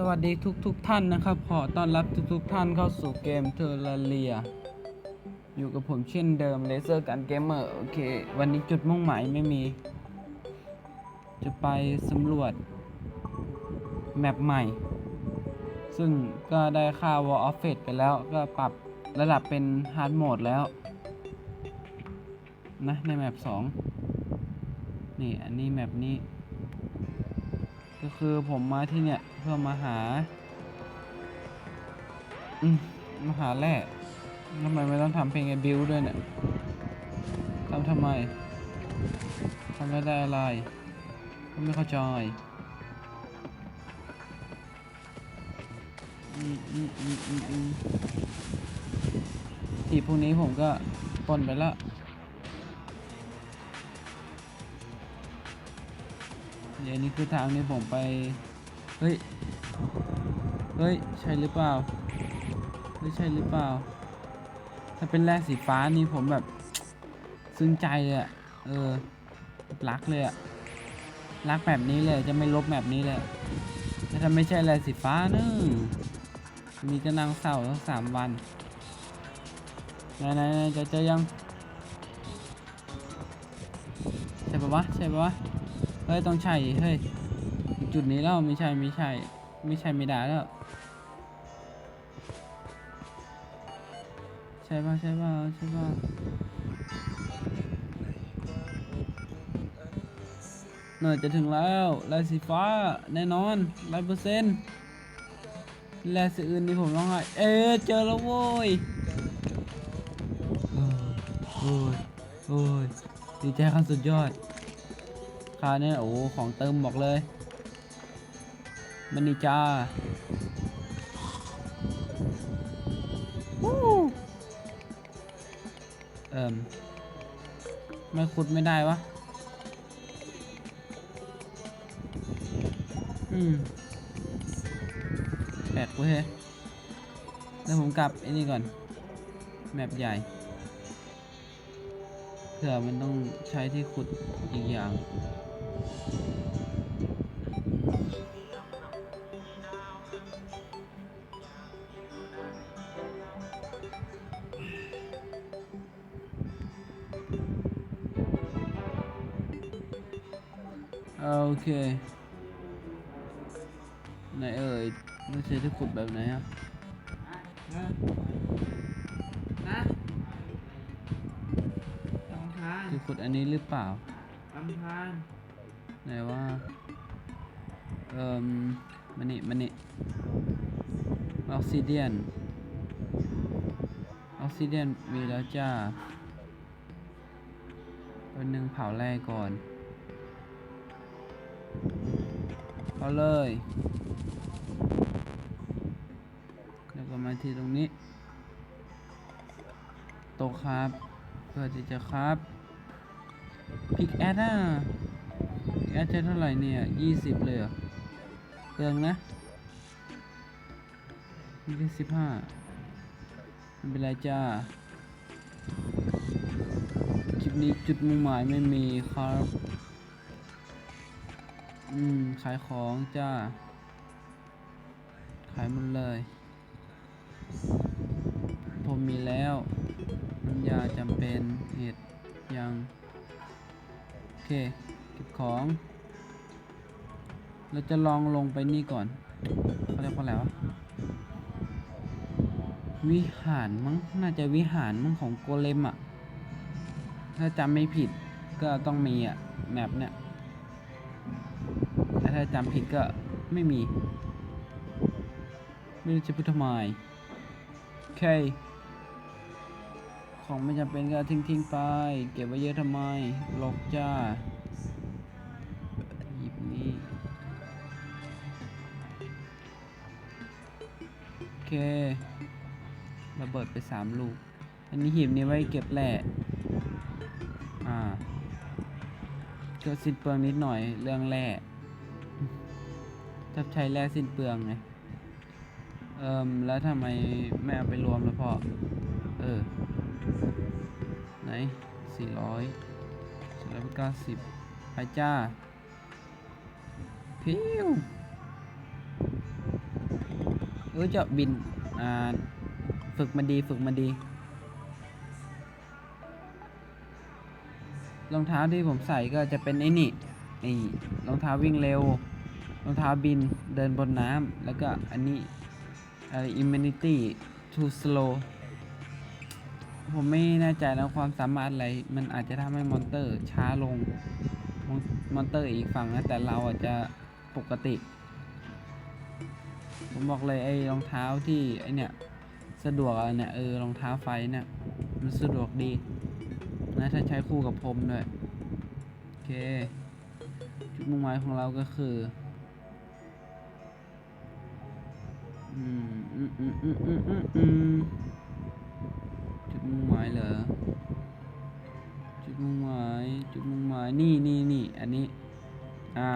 สวัสดีทุกทุกๆท่านนะครับ ขอต้อนรับทุกทุกๆท่านเข้าสู่เกมเทอร์เรีย อยู่กับผมเช่นเดิมเลเซอร์กันเกมเมอร์โอเค วันนี้จุดมุ่งหมายไม่มี จะไปสำรวจ แมปใหม่ ซึ่งก็ได้ค่า Wall of Fate ไปแล้ว ก็ปรับระดับเป็น Hard Mode แล้ว นะ ในแมป 2 นี่ อันนี้แมปนี้ ก็คือผมมาที่เนี่ยเพื่อมาหา อืมมาหาแร่ทำไมไม่ต้องทำเพลงไอ้บิวด้วยเนี่ยทำทำไมทำแล้วได้อะไรไม่เข้าใจอืมอืมอืมอืมอืมทีพวกนี้ผมก็ปนไปล้ว ดี๋ยวนี้คือทางที่ผมไป เฮ้ย เฮ้ย ใช่หรือเปล่า เฮ้ย ใช่หรือเปล่า ถ้าเป็นแร่สีฟ้านี่ผมแบบ ซึ้งใจเลยอะเออ รักเลยอะรักแบบนี้เลย จะไม่ลบแบบนี้เลยแต่ถ้าไม่ใช่แร่สีฟ้าเนอะมีจะนั่งเศร้าทั้งสามวันไหนไหนจะเจอยังใช่ปะวะใช่ปะวะ เฮ้ย ต้องใช่เฮ้ย จุดนี้แล้วไม่ใช่ไม่ใช่ ไม่ใช่ไม่ได้แล้ว ใช่ป่ะใช่ป่ะใช่ป่ะหน่อยจะถึงแล้วลายสีฟ้าแน่นอนร้อยเปอร์เซ็นต์ลายสีอื่นนี่ผมต้องให้เอ๊เจอแล้วโว้ยโอ้ยโอ้ยดีใจขั้นสุดยอดาวนี้โอ้ ของเติมบอกเลย มันนี่จ้าเอิ่ม ไม่ขุดไม่ได้วะ อืม แปลกเว้ยแล้วผมกลับไอ้นี่ก่อน แมปใหญ่เผื่อมันต้องใช้ที่ขุดอีกอย่าง โอเค ไหนเอ่ยต้องใช้ที่ขุดแบบไหนอะนะนะลำธารที่ขุดอันนี้หรือเปล่าลำธาร ไหนว่าเอ่มมันนี่มันนี่ออกซิเดียนออกซิเดียนมีแล้วจ้าเป็นหนึ่งเผาแร่ก่อนเอาเลย แล้วก็มาที่ตรงนี้โตครับ เพื่อที่จะครับพิกแอดอะ อดใช้เท่าไหร่เนี่ยยี่สิบเลยเหรอเปลืองนะนี่สิบห้าไม่เป็นไรจ้า คลิปนี้จุดมุ่งหมายไม่มีครับ อืม ขายของจ้า ขายหมดเลย ผมมีแล้วน้ำยาจำเป็นเห็ดยัง โอเค ของ เราจะลองลงไปนี่ก่อนเขาเรียกว่าอะไรวะวิหารมั้งน่าจะวิหารมั้งของโกเลมอะถ้าจำไม่ผิดก็ต้องมีอะแมปเนี่ยแต่ถ้าจำผิดก็ไม่มี ไม่รู้จะพูดทำไมโอเค ของไม่จำเป็นก็ทิ้งทิ้งๆไป เก็บไว้เยอะทำไมลกจ้า เค ระเบิดไปสามลูก อันนี้หีบนี้ไว้เก็บแร่อ่าก็สิ้นเปลืองนิดหน่อยเรื่องแร่ถ้าใช้แร่สิ้นเปลืองไง เอิมแล้วทำไมไม่เอาไปรวมแล้วพ่อ เออ ไหนสี่ร้อยสี่ร้อยเก้าสิบไปจ้า พิ้ว เออจะบินอ่าฝึกมาดีฝึกมาดีรองเท้าที่ผมใส่ก็จะเป็นไอ้นี่ไอ้รองเท้าวิ่งเร็วรองเท้าบินเดินบนน้ำแล้วก็อันนี้อะไร immunity to slow ผมไม่แน่ใจนะความสามารถอะไร มันอาจจะทำให้มอนเตอร์ช้าลง มอนมอนเตอร์อีกฝั่งนะ แต่เราอาจจะปกติ ผมบอกเลยไอ้รองเท้าที่ไอเนี่ยสะดวกอะเนี่ยเออรองเท้าไฟเนี่ยมันสะดวกดีนะถ้าใช้คู่กับพรมด้วยโอเคจุดมุ่งหมายของเราก็คืออืมอืมอืมอืมอืมอืมอืมจุดมุ่งหมายเหรอจุดมุ่งหมายจุดมุ่งหมายนี่นี่นี่อันนี้ อ่า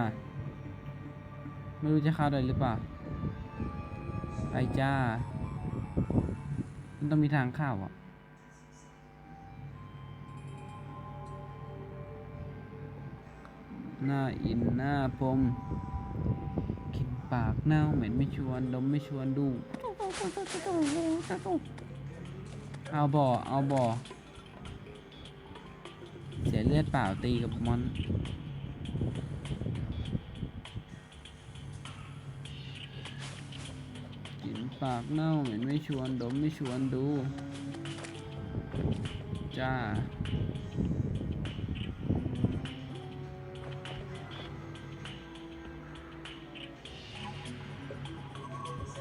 ไม่รู้จะเข้าได้หรือเปล่า ไปจ้า มันต้องมีทางเข้าอะ หน้าอินหน้าพรมกินปากเน่าเหม็นไม่ชวนดมไม่ชวนดู เอาบ่อ เอาบ่อ เสียเลือดเปล่าตีกับมอน ปากเน่าเหม็นไม่ชวนดมไม่ชวนดู จ้า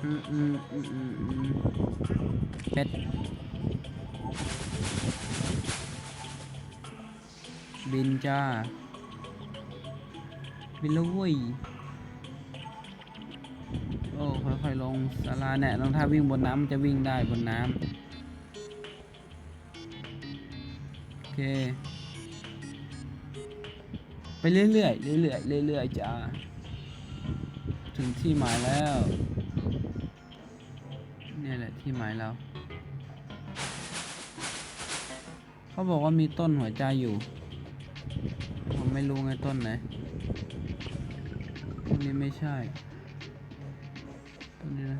อืมอืมอืมอืมอืมเป็ดบินจ้าบินแล้วเว้ย อ้ค่อยๆลงสาราเนี่ยรองเท้าวิ่งบนน้ำมันจะวิ่งได้บนน้ำโอเค ไปเรื่อยๆเรื่อยๆเรื่อยๆจ้าถึงที่หมายแล้วนี่แหละที่หมายเราเขาบอกว่ามีต้นหัวใจอยู่ ผมไม่รู้ไงต้นไหนต้นนี้ไม่ใช่ ต้นนี้นะ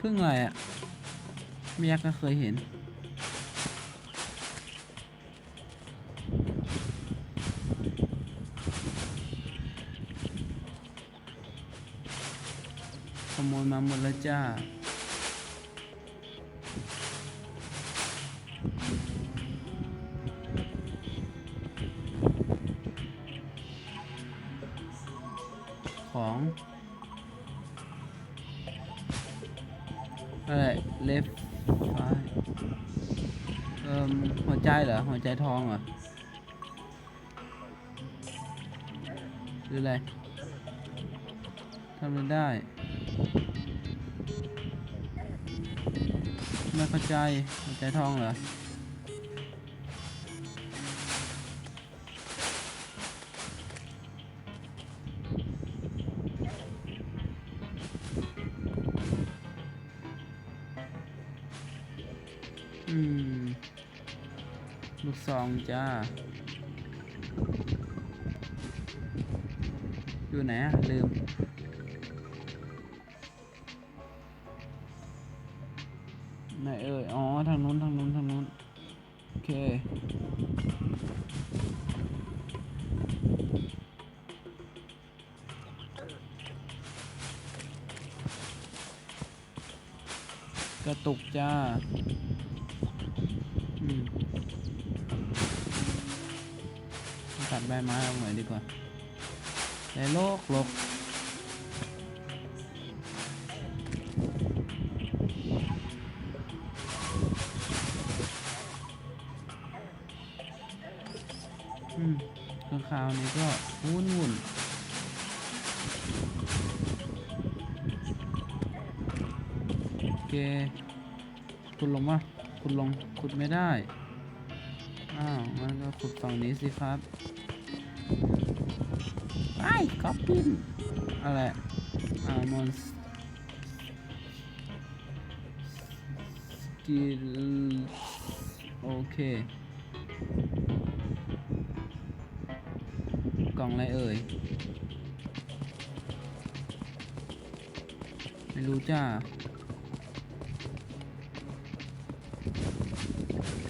พึ่งอะไรอะ่ะไม่ยักก็เคยเห็นขโมยมาหมดแล้วจ้า องอะไรเลฟไฟเอ่มหัวใจเหรอ หัวใจทองเหรอหรืออะไรทำไม่ได้ ไม่เข้าใจหัวใจทองเหรอ ซองจ้า อยู่ไหนอะลืม ไหนเอ่ย อ๋อ ทางนู้น ทางนู้น ทางนู้น โอเค กระตุกจ้า ใบไม้ออกหน่อยดีกว่าแต่โลกโลกอืมข้างคราวนี้ก็วุ่นวุ่นโอเคคุณลงมาคุณลงขุดไม่ได้ อ้าวงั้นก็ขุดฝั่งนี้สิครับ ก๊อปปิ้นอะไรอ่ามอนสกิลโอเค กล่องอะไรเอ่ย ไม่รู้จ้า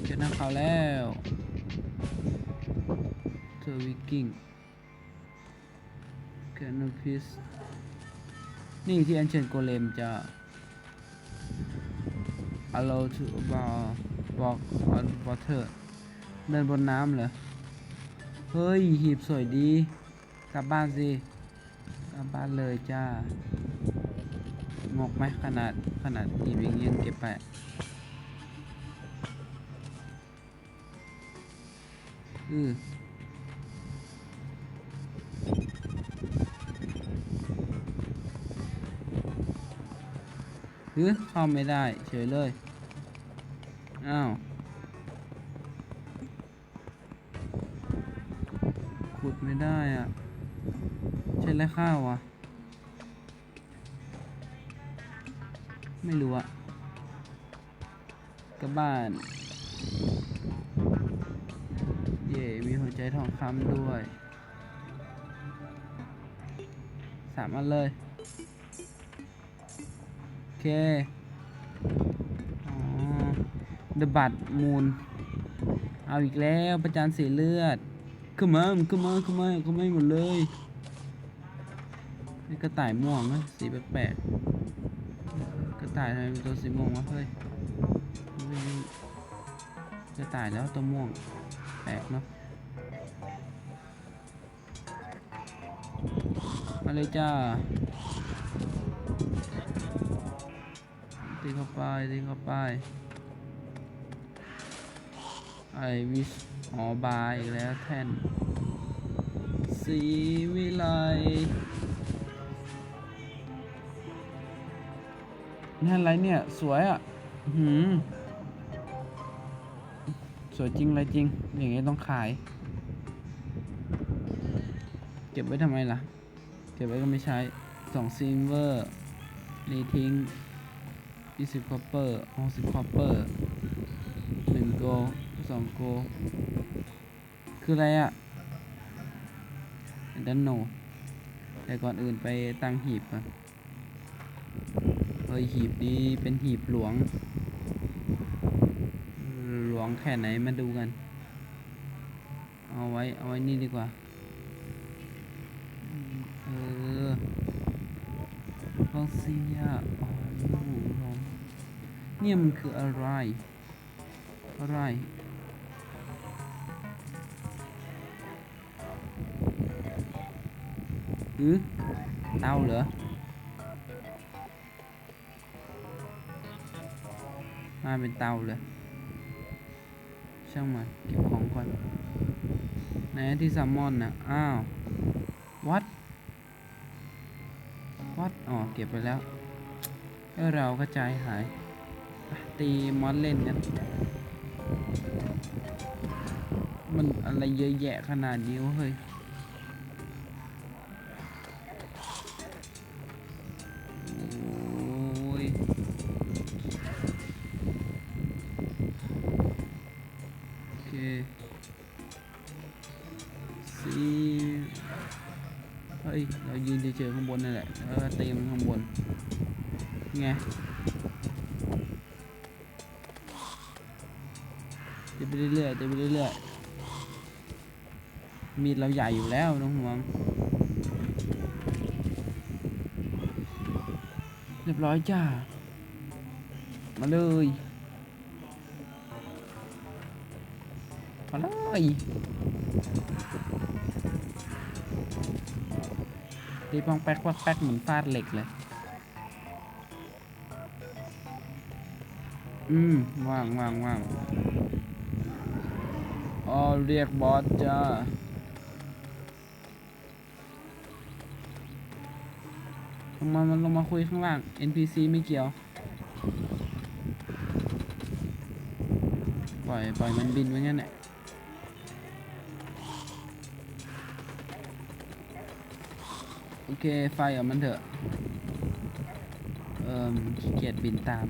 เจอหน้าเขาแล้วเจอวิกิ้ง นพิสนี่ที่อันเชิญโกเลมจะ allow to about walk on water เดินบนน้ำเหรอ เฮ้ย หีบสวยดี กลับบ้านสิ กลับบ้านเลยจ้างกไหมขนาดขนาดหีบอย่างเงี้ยเก็บไปอือ หรือเข้าไม่ได้เฉยเลย อ้าว ขุดไม่ได้อะใช่แล้วข้าวอะ ไม่รู้อะกลับบ้าน เย่มีหัวใจทองคำด้วย สามอันเลย โอเคอ๋อ The Bud Moon เอาอีกแล้วประจานสีเลือดขึ้นมาขึ้นมาขึ้นมาขึ้นมาหมดเลยนี่กระต่ายม่วงนะสีแปลกๆกระต่ายทำไมเป็นตัวสีม่วงวะเฮ้ยกระต่ายแล้วตัวม่วงแปลกเนาะมาเลยจ้า ตีเข้าไปตีเข้าไปไอวิชอ๋อบายอีกแล้วแท่นสีวิไลนี่อะไรเนี่ย สวยอะอื้อหืมสวยจริงอะไรจริง อย่างงี้ต้องขาย เก็บไว้ทำไมล่ะ เก็บไว้ก็ไม่ใช้สองซิลเวอร์รีทิ้ง ยี่สิบคอปเปอร์หกสิบคอปเปอร์หนึ่งโกสองโก คืออะไรอะ่ะดันโนแต่ก่อนอื่นไปตั้งหีบก่อนเฮ้ยหีบนี้เป็นหีบหลวง หลวงแค่ไหนมาดูกัน เอาไว้ เอาไว้นี่ดีกว่า เออฟองเซียอ๋อลูกลม เนี่ยมันคืออะไร อะไรอือเตาเหรอมาเป็นเตาเลยช่างมันเก็บของก่อนไหนที่ซัมมอนนะอ้าววัดวัดอ๋อเก็บไปแล้วแล้วเราก็ใจหาย อะตีมอสเล่นกันมันอะไรเยอะแยะข นไปเรื่อยๆตีไปเรื่อยๆ มีดเราใหญ่อยู่แล้วน้องห่วง เรียบร้อยจ้า มาเลยมาเลยตีปองแป๊กปองแป๊กเหมือนฟาดเหล็กเลย อืมว่างว่างว่าง อ๋อเรียกบอสจ้าลงมามันลงมาคุยข้างล่าง NPC ไม่เกี่ยว ปล่อย ปล่อยมันบินไว้งั้นแหละโอเค ไฟเอามันเถอะ เอ่มขี้เกียจบินตาม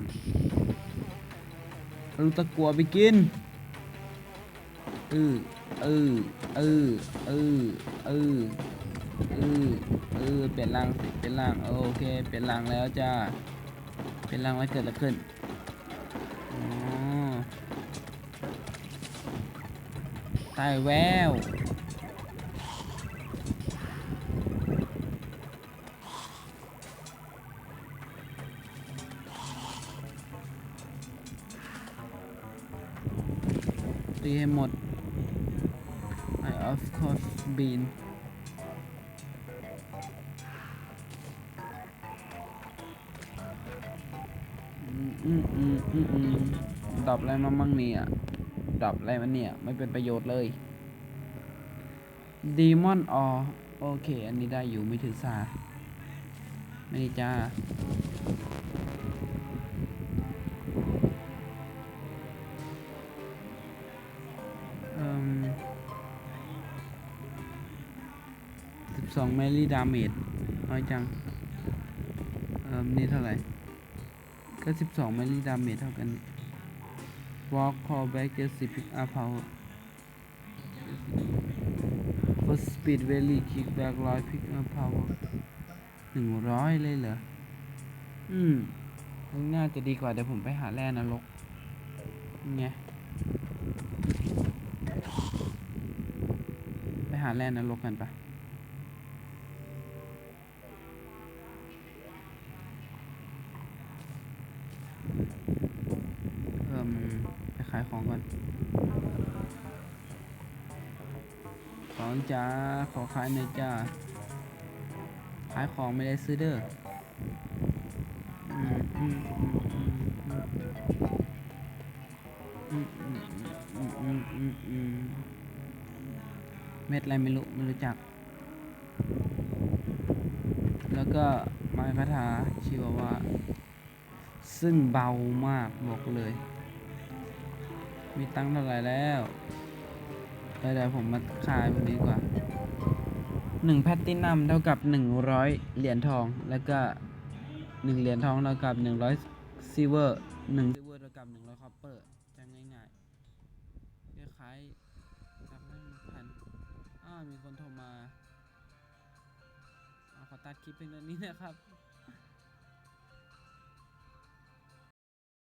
เอาลูกตะกัวไปกิน อือเออเออเออเออเออเออเปลี่ยนร่างสิเปลี่ยนร่างโอเคเปลี่ยนร่างแล้วจ้าเปลี่ยนร่างแล้เกิดอะไรขึ้นตายแววตีให้หมด of course been อืมอืมอืมอืมดรอปอะไรมามั่งเนี่ยดรอปอะไรมันเนี่ย ไม่เป็นประโยชน์เลย Demon or โอเค อันนี้ได้อยู่ไม่ถือสาไม่ได้จ้า สิบสองแมรี่ดาเมจน้อยจัง เอ่มนี่เท่าไหร่ ก็สิบสองแมรี่ดาเมจเท่ากัน Walk call back เจ็ดสิบ pick up power First speed rally kick back ร้อย pick up power หนึ่งร้อยเลยเหรอ อืมน่าจะดีกว่า เดี๋ยวผมไปหาแร่นรกไงไปหาแร่นรกกันปะ ของก่อนของจ้าขอขายหน่อยจ้าขายของไม่ได้ซื้อเด้อเม็ดอะไรไม่รู้ไม่รู้จัก แล้วก็ไม้คาถาชื่อว่า ซึ่งเบามากบอกเลย มีตังค์เท่าไหร่แล้วเดี๋ยวผมมาขายพวกนี้ดีกว่าหนึ่งแพตตินัมเท่ากับหนึ่งร้อยเหรียญทอง แล้วก็หนึ่งเหรียญทองเท่ากับหนึ่งร้อยซิเวอร์หนึ่งซิเวอร์เท่ากับหนึ่งร้อยคอปเปอร์จะง่ายๆคล้ายๆจับห้มันพันอ้ามีคนโทรมาเอาขอตัดคลิปเพียงเท่านี้นะครับ